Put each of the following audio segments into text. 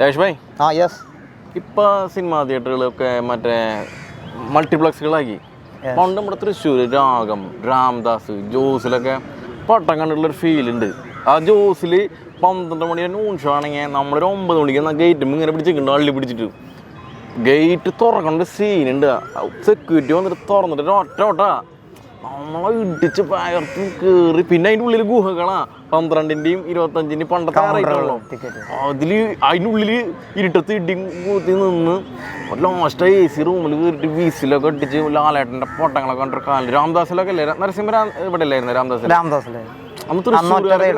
രേഷ് ഭായ് ആ യെസ് ഇപ്പോൾ സിനിമാ തിയേറ്ററുകളൊക്കെ മറ്റേ മൾട്ടിപ്ലക്സുകളാക്കി പണ്ട് നമ്മുടെ തൃശ്ശൂർ രാഗം രാംദാസ് ജോസിലൊക്കെ പട്ടം കണ്ടിട്ടുള്ളൊരു ഫീൽ ഉണ്ട് ആ ജോസിൽ പന്ത്രണ്ട് മണി നൂൺ ഷോ ആണെങ്കിൽ നമ്മളൊരു ഒമ്പത് മണിക്ക് എന്നാൽ ഗേറ്റും ഇങ്ങനെ പിടിച്ചിട്ടുണ്ട് അള്ളി പിടിച്ചിട്ട് ഗേറ്റ് തുറക്കേണ്ട സീനുണ്ട് സെക്യൂരിറ്റി വന്നിട്ട് തുറന്നിട്ട് ഒറ്റ ഓട്ടാ നമ്മളെ ഇടിച്ച് പകർത്തി കയറി പിന്നെ അതിന്റെ ഉള്ളിൽ ഗുഹകളാ. പന്ത്രണ്ടിന്റെയും ഇരുപത്തഞ്ചിന്റെയും പണ്ടത്തെ അതിൽ ടിക്കറ്റ് ഉള്ളിൽ അതിനുള്ളിൽ ഇരുട്ടത്ത് ഇടി കൂത്തി നിന്ന് ലാസ്റ്റ് എ സി റൂമിൽ കയറിയിട്ട് വീസിലൊക്കെ അടിച്ച് ലാലേട്ടന്റെ പൊട്ടങ്ങളൊക്കെ കണ്ടിട്ട് കാലിൽ രാംദാസിലൊക്കെ അല്ലേ? നരസിംഹ രാം ഇവിടെ അല്ലായിരുന്നു രാംദാസ് രാംദാസിലെ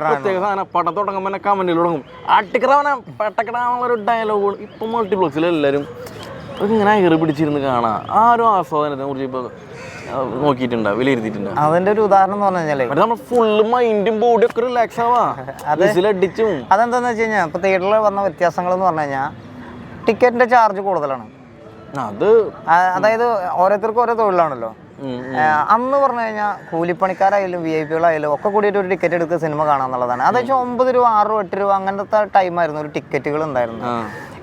പ്രത്യേക സാധനം പടം തുടങ്ങുമ്പോൾ കമന്റിൽ തുടങ്ങും. അട്ടിക്കറവന പെട്ടക്കിടാനുള്ളൊരു ഡയലോഗ് ഇപ്പൊ മൾട്ടിപ്ലക്സിൽ എല്ലാവരും ഇങ്ങനെ അയറി പിടിച്ചിരുന്ന് കാണാം. ആരും ആസ്വാദനത്തെ കുറിച്ച് ഇപ്പൊ നോക്കിയിട്ടുണ്ട്? വിലയിരുത്തിയിട്ടുണ്ട്? അതിന്റെ ഒരു ഉദാഹരണം എന്ന് പറഞ്ഞു കഴിഞ്ഞാലേ നമ്മൾ ഫുള്ള് മൈൻഡും ബോഡിയും ഒക്കെ റിലാക്സ് ആവാ. വിസിലടിച്ചും അതെന്താന്ന് വെച്ച് കഴിഞ്ഞാൽ ഇപ്പൊ തിയേറ്ററിൽ വന്ന വ്യത്യാസങ്ങൾ എന്ന് പറഞ്ഞു കഴിഞ്ഞാൽ ടിക്കറ്റിന്റെ ചാർജ് കൂടുതലാണ്. അത് അതായത് ഓരോരുത്തർക്കും ഓരോ തൊഴിലാണല്ലോ. അന്ന് പറഞ്ഞു കഴിഞ്ഞാൽ കൂലിപ്പണിക്കാരായാലും വി ഐ പികളായാലും ഒക്കെ കൂടിയിട്ട് ഒരു ടിക്കറ്റ് എടുക്കുക സിനിമ കാണാന്നുള്ളതാണ്. അതായത് ഒമ്പത് രൂപ ആറ് രൂപ എട്ട് രൂപ അങ്ങനത്തെ ടൈമായിരുന്നു ഒരു ടിക്കറ്റുകൾ ഉണ്ടായിരുന്നു ആ.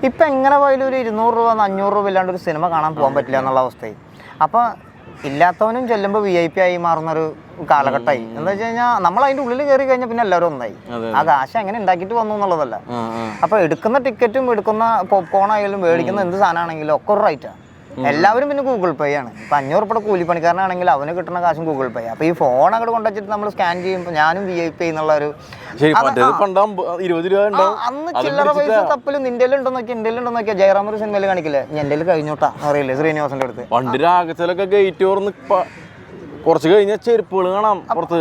ഇപ്പൊ എങ്ങനെ പോയാലും ഒരു ഇരുന്നൂറ് രൂപ അഞ്ഞൂറ് രൂപ ഇല്ലാണ്ട് ഒരു സിനിമ കാണാൻ പോകാൻ പറ്റില്ല എന്നുള്ള അവസ്ഥയായി. അപ്പൊ ഇല്ലാത്തവനും ചെല്ലുമ്പോൾ വി ഐ പി ആയി മാറുന്ന ഒരു കാലഘട്ടമായി എന്താ വെച്ച് കഴിഞ്ഞാൽ നമ്മൾ അതിന്റെ ഉള്ളിൽ കയറി കഴിഞ്ഞാൽ പിന്നെ എല്ലാവരും ഒന്നായി. ആ കാശ് എങ്ങനെ ഉണ്ടാക്കിയിട്ട് വന്നു എന്നുള്ളതല്ല. ആ, ആ. അപ്പൊ എടുക്കുന്ന ടിക്കറ്റും എടുക്കുന്ന പോപ്കോൺ ആയാലും മേടിക്കുന്ന എന്ത് സാധനമാണെങ്കിലും ഒക്കെ ഒരു റൈറ്റാണ് എല്ലാവരും പിന്നെ ഗൂഗിൾ പേ ആണ്. ഇപ്പൊ അഞ്ഞൂറ് രൂപ കൂലിപ്പണിക്കാരനാണെങ്കിൽ അവന് കിട്ടുന്ന കാശും ഗൂഗിൾ പേ അപ്പൊ ഈ ഫോൺ അങ്ങോട്ട് കൊണ്ടുവച്ചിട്ട് നമ്മൾ സ്കാൻ ചെയ്യുമ്പോൾ ഞാനും വി ഐ പി എന്നുള്ള ഒരു അന്ന് ചില്ലറ പൈസ തപ്പൽ നിന്റെ ഉണ്ടെന്നൊക്കെ എന്റെ ഉണ്ടെന്നൊക്കെ ജയറാം ഒരു സിനിമയിൽ കാണിക്കില്ലേ? എന്റെ കഴിഞ്ഞോട്ടാ. അറിയില്ലേ ശ്രീനിവാസന്റെ അടുത്ത്. ഗേറ്റ് തുറന്ന് കുറച്ച് കഴിഞ്ഞാൽ ചെരുപ്പുകൾ കാണാം പുറത്ത്.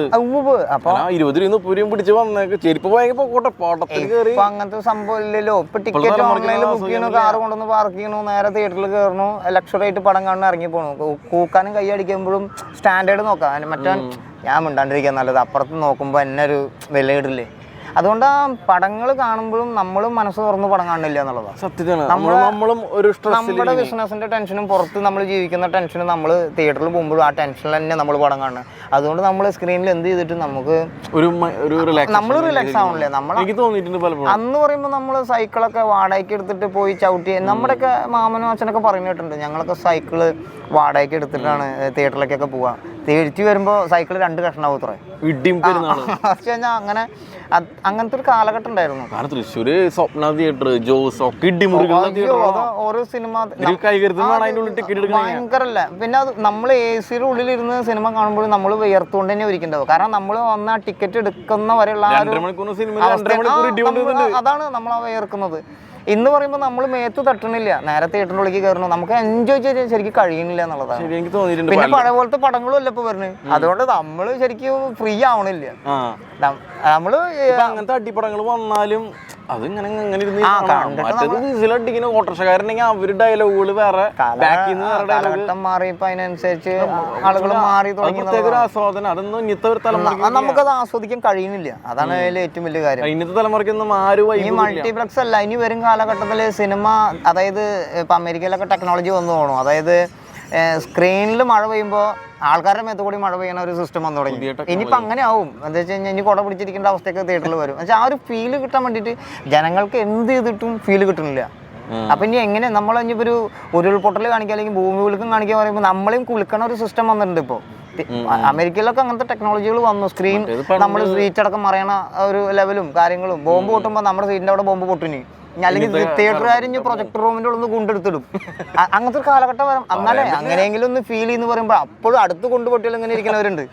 അപ്പൊ ഇരുപത് രൂപ മുപ്പത് രൂപ പിടിച്ച് വന്നേക്ക്. ചെരുപ്പ് ഭയങ്കര പോട്ടെ പാട്ടത്തിൽ കയറി അങ്ങനത്തെ സംഭവം ഇല്ലല്ലോ. ഇപ്പൊ ടിക്കറ്റ് ഓൺലൈനിൽ ബുക്ക് ചെയ്യണു കാർ കൊണ്ടുവന്ന് പാർക്ക് ചെയ്യണു നേരെ തിയേറ്ററിൽ കയറണു ലക്ഷറായിട്ട് പടം കാണുന്ന ഇറങ്ങി പോണു. കൂക്കാനും കൈ അടിക്കുമ്പോഴും സ്റ്റാൻഡേർഡ് നോക്കാം. മറ്റേ ഞാൻ മിണ്ടാണ്ടിരിക്കാൻ നല്ലത്. അപ്പുറത്ത് നോക്കുമ്പോ എന്നെ ഒരു വിലയിടില്ലേ? അതുകൊണ്ട് ആ പടങ്ങൾ കാണുമ്പോഴും നമ്മളും മനസ്സ് തുറന്ന് പടം കാണില്ല എന്നുള്ളതാണ്. നമ്മളും ഒരു നമ്മുടെ ബിസിനസിന്റെ ടെൻഷനും പുറത്ത് നമ്മൾ ജീവിക്കുന്ന ടെൻഷനും നമ്മൾ തിയേറ്ററിൽ പോകുമ്പോഴും ആ ടെൻഷനിൽ തന്നെ നമ്മൾ പടം കാണുന്നത് അതുകൊണ്ട് നമ്മൾ സ്ക്രീനിൽ എന്ത് ചെയ്തിട്ട് നമുക്ക് ഒരു നമ്മൾ റിലാക്സ് ആവണല്ലേ. നമ്മൾ അന്ന് പറയുമ്പോൾ നമ്മൾ സൈക്കിളൊക്കെ വാടകയ്ക്ക് എടുത്തിട്ട് പോയി ചവിട്ടി നമ്മുടെയൊക്കെ മാമനും അച്ഛനൊക്കെ പറഞ്ഞിട്ടുണ്ട് ഞങ്ങളൊക്കെ സൈക്കിൾ വാടകയ്ക്ക് എടുത്തിട്ടാണ് തിയേറ്ററിലേക്കൊക്കെ പോവാ. തിരിച്ചു വരുമ്പോൾ സൈക്കിൾ രണ്ട് കഷ്ണാവും കഴിഞ്ഞാൽ അങ്ങനെ അങ്ങനത്തെ ഒരു കാലഘട്ടം ഉണ്ടായിരുന്നു. കാരണം തൃശ്ശൂര് സ്വപ്ന തിയേറ്റർ ജോസ് ഒക്കെ ഓരോ സിനിമ ഭയങ്കരല്ല. പിന്നെ അത് നമ്മൾ എ സിയുടെ ഉള്ളിലിരുന്ന് സിനിമ കാണുമ്പോൾ നമ്മൾ വിയർത്തുകൊണ്ട് തന്നെ ഇരിക്കണ്ടാവും കാരണം നമ്മൾ വന്ന ടിക്കറ്റ് എടുക്കുന്ന വരെയുള്ള അതാണ് നമ്മൾ വിയർക്കുന്നത്. ഇന്ന് പറയുമ്പോൾ നമ്മൾ മേത്ത് തട്ടണില്ല. നേരെ തിയേറ്ററിന്റെ ഉള്ളിലേക്ക് കയറണം നമുക്ക് എൻജോയ് ചെയ്ത് ശരിക്കും കഴിയണില്ല എന്നുള്ളതാണ്. ശരി എനിക്ക് തോന്നിയിട്ടുണ്ട്. പിന്നെ പഴയ പോലത്തെ പടങ്ങളും അല്ല ഇപ്പൊ പറഞ്ഞു അതുകൊണ്ട് നമ്മൾ ശരിക്കും ഫ്രീ ആവണില്ല. നമ്മൾ അങ്ങനത്തെ അടിപ്പടങ്ങൾ വന്നാലും അത് ഇരുന്ന് ആ. കണ്ടിട്ട് അവർ വേറെ ബാക്കിൽ നിന്ന് വേറെ ഡയലോഗ് കാലഘട്ടം മാറി ഇപ്പൊ അതിനനുസരിച്ച് ആളുകൾ മാറി തുടങ്ങി പ്രത്യേക ഒരു ആസ്വാദനം. അതൊന്നും ഇന്നത്തെ ഒരു തലമുറയ്ക്ക് അത് നമുക്കത് ആസ്വദിക്കാൻ കഴിയുന്നില്ല. അതാണ് അതിൽ ഏറ്റവും വലിയ കാര്യം. ഇന്നത്തെ തലമുറയ്ക്കൊന്നും ആരും ഈ മൾട്ടിപ്ലക്സ് അല്ല. ഇനി വരും കാലഘട്ടത്തിൽ സിനിമ അതായത് ഇപ്പൊ അമേരിക്കയിലൊക്കെ ടെക്നോളജി വന്നു പോകണം അതായത് സ്ക്രീനിൽ മഴ പെയ്യുമ്പോൾ ആൾക്കാരുടെ മേത്ത് കൂടി മഴ പെയ്യുന്ന ഒരു സിസ്റ്റം വന്നു തുടങ്ങി. ഇനിയിപ്പോൾ അങ്ങനെ ആവും. എന്താ വെച്ച് കഴിഞ്ഞാൽ ഇനി കുട പിടിച്ചിരിക്കേണ്ട അവസ്ഥയൊക്കെ തിയേറ്ററിൽ വരും. എന്നുവെച്ചാൽ ആ ഒരു ഫീൽ കിട്ടാൻ വേണ്ടിയിട്ട് ജനങ്ങൾക്ക് എന്ത് ചെയ്തിട്ടും ഫീൽ കിട്ടുന്നില്ല. അപ്പം ഇനി എങ്ങനെ നമ്മൾ ഇനിയിപ്പോ ഒരു ഉരുൾപൊട്ടൽ കാണിക്കുക അല്ലെങ്കിൽ ഭൂമി കുലുക്കം കാണിക്കുക പറയുമ്പോൾ നമ്മളെയും കുളിക്കണ ഒരു സിസ്റ്റം വന്നിട്ടുണ്ട് ഇപ്പോൾ അമേരിക്കയിലൊക്കെ അങ്ങനത്തെ ടെക്നോളജികൾ വന്നു. സ്ക്രീൻ നമ്മൾ സീറ്റ് അടക്കം മറിയണ ഒരു ലെവലും കാര്യങ്ങളും. ബോംബ് പൊട്ടുമ്പോൾ നമ്മുടെ സീറ്റിന്റെ അവിടെ ബോംബ് പൊട്ടിനി അല്ലെങ്കിൽ തിയേറ്ററുകാർ ഇനി പ്രൊജക്ടർ റൂമിന്റെ ഉള്ളിൽ നിന്ന് കൊണ്ടെടുത്തിടും അങ്ങനത്തെ ഒരു കാലഘട്ടം വരും. എന്നാലേ അങ്ങനെയെങ്കിലും ഒന്ന് ഫീൽ ചെയ്യുന്ന പറയുമ്പോ അപ്പോഴും അടുത്ത് കൊണ്ടുപൊട്ടിയാൽ ഇങ്ങനെ ഇരിക്കുന്നവരുണ്ട്.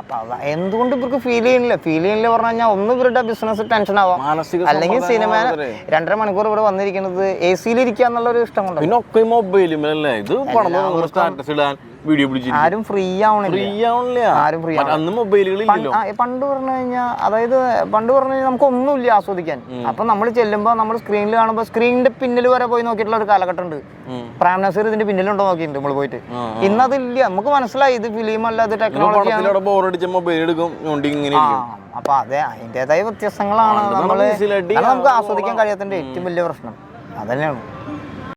അപ്പൊ എന്തുകൊണ്ട് ഇവർക്ക് ഫീൽ ചെയ്യണില്ല? ഫീൽ ചെയ്യണില്ല പറഞ്ഞു കഴിഞ്ഞാൽ ഒന്ന് ഇവരുടെ ബിസിനസ് ടെൻഷൻ ആവാം. അല്ലെങ്കിൽ സിനിമ രണ്ടര മണിക്കൂർ ഇവിടെ വന്നിരിക്കുന്നത് എ സിയിൽ ഇരിക്കുക എന്നുള്ള ഒരു ഇഷ്ടം കൊണ്ട് പിന്നെ മൊബൈലും അല്ലേ? ഇത് സ്റ്റാറ്റസ് ഇടാൻ. വീഡിയോ പിടിച്ചിട്ട് ആരും ഫ്രീ ആവണില്ല. ഫ്രീ ആവണില്ല. ആരും ഫ്രീ അന്ന് മൊബൈലുകളില്ലല്ലോ പണ്ട് പറഞ്ഞു കഴിഞ്ഞാൽ അതായത് പണ്ട് പറഞ്ഞു കഴിഞ്ഞാൽ നമുക്ക് ഒന്നുമില്ല ആസ്വദിക്കാൻ അപ്പൊ നമ്മൾ ചെല്ലുമ്പോൾ നമ്മൾ സ്ക്രീനിൽ കാണുമ്പോൾ സ്ക്രീനിന്റെ പിന്നിൽ വരെ പോയി നോക്കിയിട്ടുള്ള ഒരു കാലഘട്ടം ഉണ്ട്. പ്രാം നസീർ ഇതിന്റെ പിന്നിലുണ്ടോ നോക്കിയിട്ടുണ്ട് നമ്മൾ പോയിട്ട്. ഇന്നതില്ല. നമുക്ക് മനസ്സിലായി ഇത് ഫിലിം അല്ല ഇത് ടെക്നോളജി ബോറടിച്ച മൊബൈൽ എടുക്കും ഞോണ്ടി ഇങ്ങനെ ഇരിക്കും. അപ്പൊ അതെ അതിന്റെതായ വ്യത്യാസങ്ങളാണ് നമ്മൾ. നമ്മൾ നമുക്ക് ആസ്വദിക്കാൻ കഴിയാത്തതിന്റെ ഏറ്റവും വലിയ പ്രശ്നം. അതന്നെയാണ്.